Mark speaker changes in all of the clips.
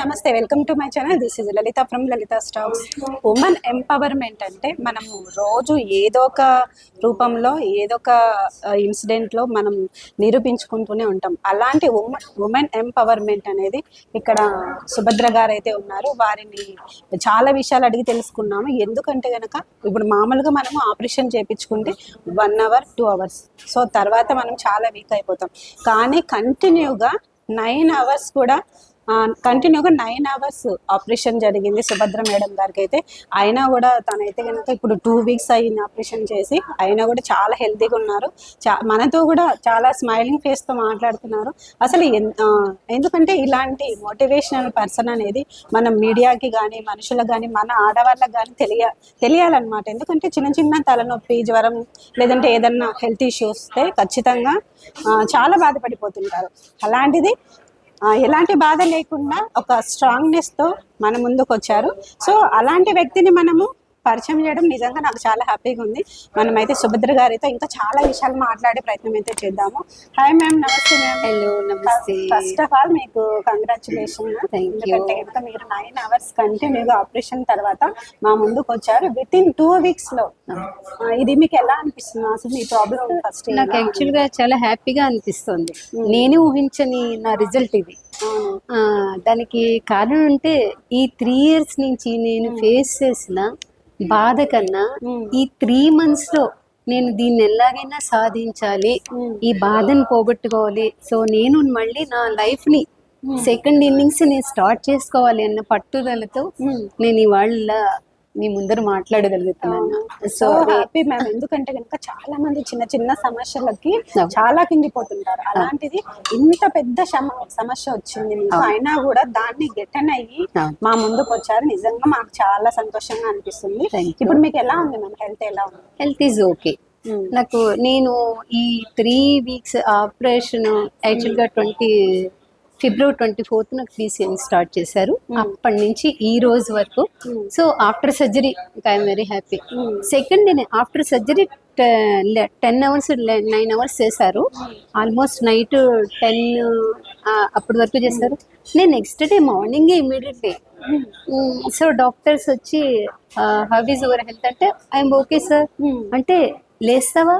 Speaker 1: నమస్తే welcome to my channel. This is Lalitha from Lalitha stocks. Women empowerment అంటే మనము రోజు ఏదో ఒక రూపంలో ఏదో ఒక ఇన్సిడెంట్లో మనం నిరూపించుకుంటూనే ఉంటాం. అలాంటి ఉమెన్ ఉమెన్ ఎంపవర్మెంట్ అనేది ఇక్కడ సుభద్ర గారు అయితే ఉన్నారు. వారిని చాలా విషయాలు అడిగి తెలుసుకున్నాము. ఎందుకంటే గనక ఇప్పుడు మామూలుగా మనము ఆపరేషన్ చేయించుకుంటే one hour two hours so తర్వాత మనం చాలా వీక్ అయిపోతాం. కానీ కంటిన్యూగా నైన్ అవర్స్ కూడా కంటిన్యూగా నైన్ అవర్స్ ఆపరేషన్ జరిగింది సుభద్ర మేడం గారికి అయితే అయినా కూడా తనైతే కనుక ఇప్పుడు టూ వీక్స్ అయింది ఆపరేషన్ చేసి అయినా కూడా చాలా హెల్తీగా ఉన్నారు. చా మనతో కూడా చాలా స్మైలింగ్ ఫేస్తో మాట్లాడుతున్నారు. అసలు ఎన్- ఎందుకంటే ఇలాంటి మోటివేషనల్ పర్సన్ అనేది మనం మీడియాకి కానీ మనుషులకు కానీ మన ఆడవాళ్ళకి కానీ తెలియ తెలియాలన్నమాట. ఎందుకంటే చిన్న చిన్న తలనొప్పి జ్వరం లేదంటే ఏదన్నా హెల్త్ ఇష్యూస్ వస్తే ఖచ్చితంగా చాలా బాధపడిపోతుంటారు. అలాంటిది ఎలాంటి బాధ లేకుండా ఒక స్ట్రాంగ్నెస్తో మన ముందుకు వచ్చారు సో అలాంటి వ్యక్తిని మనము పరిచయం చేయడం నిజంగా నాకు చాలా హ్యాపీగా ఉంది. మనమైతే సుభద్ర గారితో ఇంకా చాలా విషయాలు మాట్లాడే ప్రయత్నం అయితే చేద్దాము. హాయ్ మ్యామ్ నమస్తే మ్యామ్
Speaker 2: హలో నమస్తే.
Speaker 1: ఫస్ట్ ఆఫ్ ఆల్ మీకు కంగ్రాచులేషన్. ఎందుకంటే కనుక మీరు నైన్ అవర్స్ కంటిన్యూగా ఆపరేషన్ తర్వాత మా ముందుకు వచ్చారు. విత్ ఇన్ టూ వీక్స్లో ఇది మీకు ఎలా అనిపిస్తుంది? అసలు మీ ప్రాబ్లం ఫస్ట్
Speaker 2: నాకు యాక్చువల్గా చాలా హ్యాపీగా అనిపిస్తుంది. నేను ఊహించని నా రిజల్ట్ ఇది. దానికి కారణం అంటే ఈ త్రీ ఇయర్స్ నుంచి నేను ఫేస్ చేసిన బాధ కన్నా ఈ త్రీ మంత్స్లో నేను దీన్ని ఎలాగైనా సాధించాలి ఈ బాధను పోగొట్టుకోవాలి. సో నేను మళ్ళీ నా లైఫ్ని సెకండ్ ఇన్నింగ్స్ నేను స్టార్ట్ చేసుకోవాలి అన్న పట్టుదలతో నేను ఇవాళ మీ ముందర మాట్లాడగలుగుతున్నాను.
Speaker 1: సో హ్యాపీ మ్యామ్ ఎందుకంటే కనుక చాలా మంది చిన్న చిన్న సమస్యలకి చాలా కిందిపోతుంటారు అలాంటిది ఇంత పెద్ద సమస్య వచ్చింది మీకు అయినా కూడా దాన్ని గెటన్ అయ్యి. మా ముందుకు వచ్చారు. నిజంగా మాకు చాలా సంతోషంగా అనిపిస్తుంది. ఇప్పుడు మీకు ఎలా ఉంది మ్యామ్ హెల్త్ ఎలా ఉంది?
Speaker 2: Health is okay. నాకు నేను ఈ త్రీ వీక్స్ ఆపరేషన్ యాక్చువల్గా ట్వంటీ ఫిబ్రవరి ట్వంటీ ఫోర్త్ నాకు పీసీఎం స్టార్ట్ చేశారు. అప్పటి నుంచి ఈ రోజు వరకు. So after surgery I'm very happy. Second day after surgery ten hours nine hours చేశారు. ఆల్మోస్ట్ నైట్ టెన్ అప్పటి వరకు చేశారు. నేను నెక్స్ట్ డే మార్నింగే ఇమీడియట్లీ సో డాక్టర్స్ వచ్చి హౌ ఈజ్ యువర్ హెల్త్ అంటే ఐఎమ్ ఓకే సార్. అంటే లేస్తావా?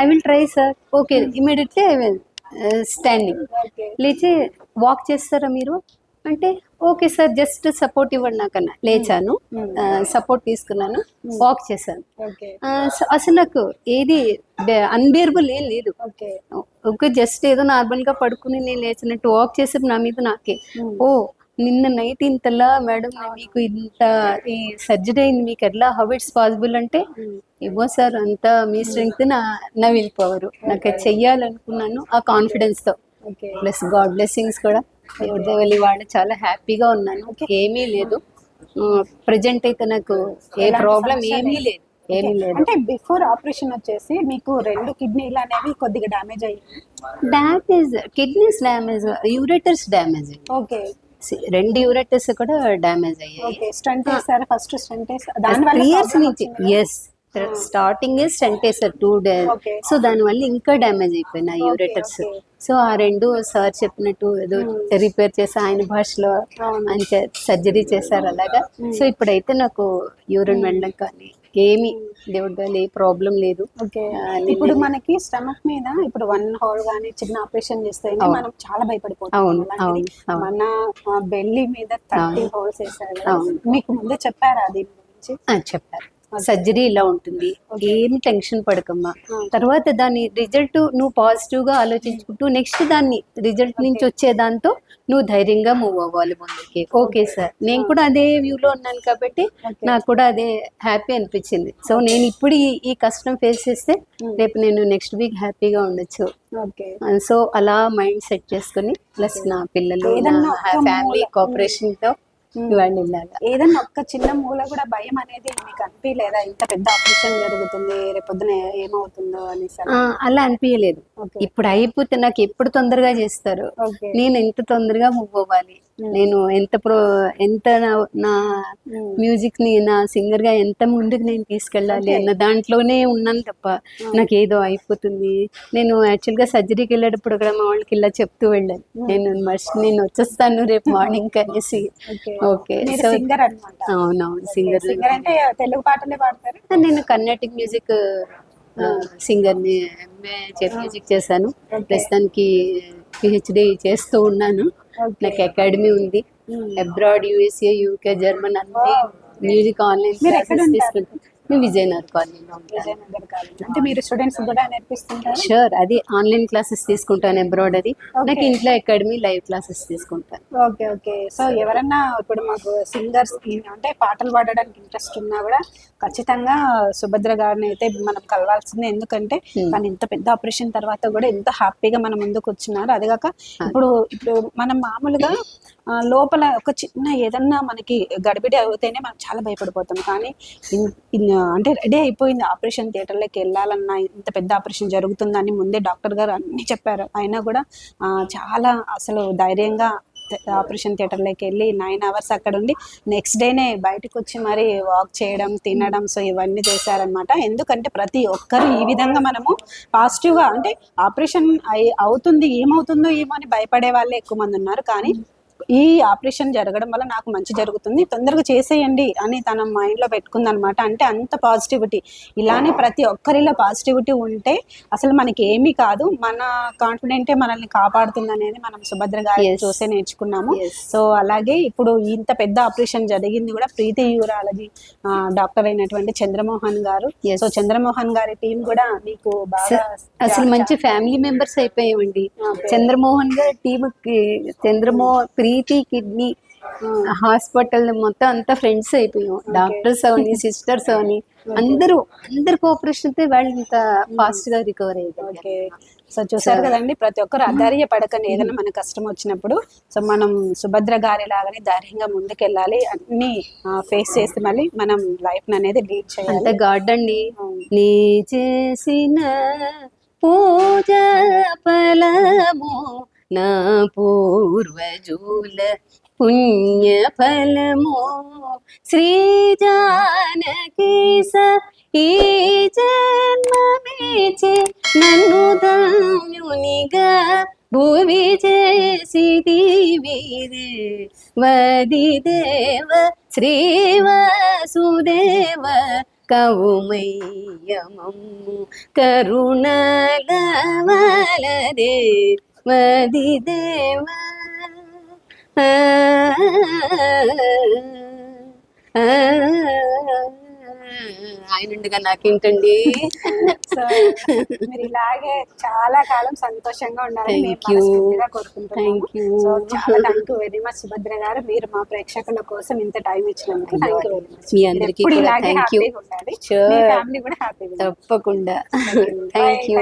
Speaker 2: I will try sir. Okay immediately I will. Standing లేచి వాక్ చేస్తారా మీరు? అంటే ఓకే సార్ జస్ట్ సపోర్ట్ ఇవ్వండి నాకన్నా. లేచాను. సపోర్ట్ తీసుకున్నాను. వాక్ చేశాను. అసలు నాకు ఏది అన్బేరబుల్ ఏం లేదు.
Speaker 1: ఓకే.
Speaker 2: జస్ట్ ఏదో నార్మల్గా పడుకుని నేను లేచినట్టు వాక్ చేసే నా మీద నాకే. ఓ నిన్న నైట్ ఇంతలా మేడం మీకు ఇంత ఈ సర్జరీ అయింది మీకు ఎట్లా? హౌ ఇట్స్ పాసిబుల్ అంటే ఏమో సార్ అంతా మీ స్ట్రెంగ్త్ నా నా విల్ పవర్ నాకు అది చెయ్యాలనుకున్నాను ఆ
Speaker 1: కాన్ఫిడెన్స్తో.
Speaker 2: ప్లస్ గాడ్ బ్లెస్సింగ్స్ కూడా. దేవుడి దేవలి వాళ్ళు చాలా హ్యాపీగా ఉన్నాను. ఏమీ లేదు. ప్రజెంట్ అయితే నాకు ఏ ప్రాబ్లం ఏమీ లేదు. ఏమీ లేదు.
Speaker 1: అంటే బిఫోర్ ఆపరేషన్ వచ్చేసి మీకు రెండు కిడ్నీలు అనేవి కొద్దిగా డ్యామేజ్ అయ్యాయి.
Speaker 2: Damage kidneys damage ureters damage
Speaker 1: okay
Speaker 2: రెండు యూరేటర్స్ కూడా డ్యామేజ్ అయ్యాయి.
Speaker 1: స్టంట్ వేసారు? ఫస్ట్ స్టంట్ దాని వల్ల
Speaker 2: త్రీ ఇయర్స్ నుంచి? ఎస్ స్టార్టింగ్ స్టంట్ వేసారు టూ డే
Speaker 1: Okay.
Speaker 2: సో దానివల్ల ఇంకా డ్యామేజ్ అయిపోయినాయి యూరేటర్స్. సో ఆ రెండు సార్ చెప్పినట్టు ఏదో రిపేర్ చేసి ఆయన భాషలో. ఆయన సర్జరీ చేశారు అలాగా. సో ఇప్పుడైతే నాకు యూరిన్ వెళ్ళడం కానీ ఏమి దేవుడి ఏ ప్రాబ్లం లేదు.
Speaker 1: ఇప్పుడు మనకి స్టమక్ మీద ఇప్పుడు వన్ హోల్ గానీ చిన్న ఆపరేషన్ చేస్తే మనం చాలా భయపడిపోతాం. మన బెల్లి మీద థర్టీ హోల్స్ వేసారు. మీకు ముందే చెప్పారా దీని గురించి?
Speaker 2: చెప్పారు. సర్జరీ ఇలా ఉంటుంది. ఏం టెన్షన్ పడకమ్మా. తర్వాత దాని రిజల్ట్ నువ్వు పాజిటివ్గా ఆలోచించుకుంటూ నెక్స్ట్ దాన్ని రిజల్ట్ నుంచి వచ్చే దాంతో నువ్వు ధైర్యంగా మూవ్ అవ్వాలి ముందుకి. Okay sir. నేను కూడా అదే వ్యూలో ఉన్నాను కాబట్టి నాకు కూడా అదే హ్యాపీ అనిపించింది. సో నేను ఇప్పుడు ఈ కష్టం ఫేస్ చేస్తే రేపు నేను నెక్స్ట్ వీక్ హ్యాపీగా ఉండొచ్చు. సో అలా మైండ్ సెట్ చేసుకుని ప్లస్ నా పిల్లలు నా ఫ్యామిలీ కోఆపరేషన్తో ఇవ్వండి ఇలాగా
Speaker 1: ఏదన్నా ఒక్క చిన్న మూల కూడా భయం అనేది మీకు అనిపించలేదా ఇంత పెద్ద ఆపరేషన్ జరుగుతుంది రేపొద్దున ఏమవుతుందో అనేసి
Speaker 2: అలా? అనిపించలేదు ఇప్పుడు అయిపోతే నాకు ఎప్పుడు తొందరగా చేస్తారు. నేను ఎంత తొందరగా మూవ్ అవ్వాలి. నేను ఎంత ప్రో ఎంత నా- మ్యూజిక్ని నా సింగర్గా ఎంత ముందుకు నేను తీసుకెళ్ళాలి అన్న దాంట్లోనే ఉన్నాను తప్ప నాకు ఏదో అయిపోతుంది. నేను యాక్చువల్గా సర్జరీకి వెళ్ళేటప్పుడు కూడా మా వాళ్ళకి ఇలా చెప్తూ వెళ్ళాను. నేను మర్చి నేను వచ్చేస్తాను రేపు మార్నింగ్ అనేసి.
Speaker 1: ఓకే
Speaker 2: సో అవునవును సింగర్
Speaker 1: సింగర్ అంటే తెలుగు పాటలే పాడతారు?
Speaker 2: నేను కర్ణాటిక్ మ్యూజిక్ సింగర్ని ఎంఏ మ్యూజిక్ చేశాను. ప్రస్తుతానికి పిహెచ్డి చేస్తూ ఉన్నాను. నాకు అకాడమీ ఉంది. అబ్రాడ్ యూఎస్ఏ యూకే జర్మన్ అన్ని మ్యూజిక్ ఆన్లైన్ క్లాసెస్ మేము విజయనగర్ కాలనీలో
Speaker 1: అంటే మీరు స్టూడెంట్స్ కూడా నేర్పిస్తుంటారు?
Speaker 2: షూర్ అది ఆన్లైన్ క్లాసెస్ తీసుకుంటాను అది. నాకు ఇంట్లో అకాడమీ లైవ్ క్లాసెస్ తీసుకుంటాను.
Speaker 1: ఓకే ఓకే సో ఎవరన్నా ఇప్పుడు మాకు సింగర్స్ అంటే పాటలు పాడడానికి ఇంట్రెస్ట్ ఉన్నా కూడా ఖచ్చితంగా సుభద్ర గారిని అయితే మనం కలవాల్సిందే. ఎందుకంటే తను ఇంత పెద్ద ఆపరేషన్ తర్వాత కూడా ఎంత హ్యాపీగా మన ముందుకు వచ్చినారు అది కాక ఇప్పుడు ఇప్పుడు మనం మామూలుగా లోపల ఒక చిన్న ఏదన్నా మనకి గడిబిడి అవుతేనే మనం చాలా భయపడిపోతాం. కానీ అంటే రెడీ అయిపోయింది ఆపరేషన్ థియేటర్లోకి వెళ్ళాలన్నా ఇంత పెద్ద ఆపరేషన్ జరుగుతుందని ముందే డాక్టర్ గారు అన్ని చెప్పారు. అయినా కూడా చాలా అసలు ధైర్యంగా ఆపరేషన్ థియేటర్లోకి వెళ్ళి నైన్ అవర్స్ అక్కడ ఉండి నెక్స్ట్ డేనే బయటకు వచ్చి మరి వాక్ చేయడం తినడం సో ఇవన్నీ చేశారనమాట ఎందుకంటే ప్రతి ఒక్కరు ఈ విధంగా మనము పాజిటివ్గా అంటే ఆపరేషన్ అవుతుంది ఏమవుతుందో ఏమో అని భయపడే వాళ్ళే ఎక్కువ మంది ఉన్నారు. కానీ ఈ ఆపరేషన్ జరగడం వల్ల నాకు మంచి జరుగుతుంది తొందరగా చేసేయండి అని తన మైండ్లో పెట్టుకుందనమాట అంటే అంత పాజిటివిటీ ఇలానే ప్రతి ఒక్కరిలో పాజిటివిటీ ఉంటే అసలు మనకి ఏమీ కాదు మన కాన్ఫిడెంటే మనల్ని కాపాడుతుంది అనేది మనం సుభద్ర గారి. చూసే నేర్చుకున్నాము. సో అలాగే ఇప్పుడు ఇంత పెద్ద ఆపరేషన్ జరిగింది కూడా ప్రీతి యూరాలజీ డాక్టర్ అయినటువంటి చంద్రమోహన్ గారు. సో చంద్రమోహన్ గారి టీం కూడా మీకు బాగా
Speaker 2: అసలు మంచి ఫ్యామిలీ మెంబర్స్ అయిపోయామండి. చంద్రమోహన్ గారి టీమ్కి ప్రీతి కిడ్నీ హాస్పిటల్ మొత్తం అంతా ఫ్రెండ్స్ అయిపోయాం. డాక్టర్స్ అవని సిస్టర్స్ అవని అందరూ అందరు కోఆపరేషన్తో వాళ్ళు ఇంత ఫాస్ట్గా రికవర్ అయ్యారు.
Speaker 1: సో చూసారు కదండి ప్రతి ఒక్కరు అధైర్య పడకండి ఏదైనా మన కష్టం వచ్చినప్పుడు సో మనం సుభద్ర గారి లాగానే ధైర్యంగా ముందుకెళ్ళాలి. అన్ని ఫేస్ చేసి మళ్ళీ మనం లైఫ్ అనేది లీడ్ చేయాలి.
Speaker 2: గాడ్ అండి. నీ చేసిన పూజ ఫలము నా పూర్వజుల పుణ్య ఫలము శ్రీ జానకి స ఈ జన్మమేచే నన్ను ధన్యునిగా భూమి చేసి వది దేవ. శ్రీ వాసుదేవ కౌమయ్యమమ్ము కరుణలవలదే వది దేవ ఆ, ఆ, ఆయన ఉండగా నాకేంటండి
Speaker 1: మీరు ఇలాగే చాలా కాలం సంతోషంగా ఉండాలని
Speaker 2: you.
Speaker 1: సో చాలా thank you very much Subhadra గారు. మీరు మా ప్రేక్షకుల కోసం ఇంత టైం ఇచ్చినందుకు థ్యాంక్ యూ వెరీ మచ్
Speaker 2: మీ అందరికీ కూడా Sure.
Speaker 1: మీ ఫ్యామిలీ కూడా హ్యాపీగా
Speaker 2: తప్పకుండా. Thank you.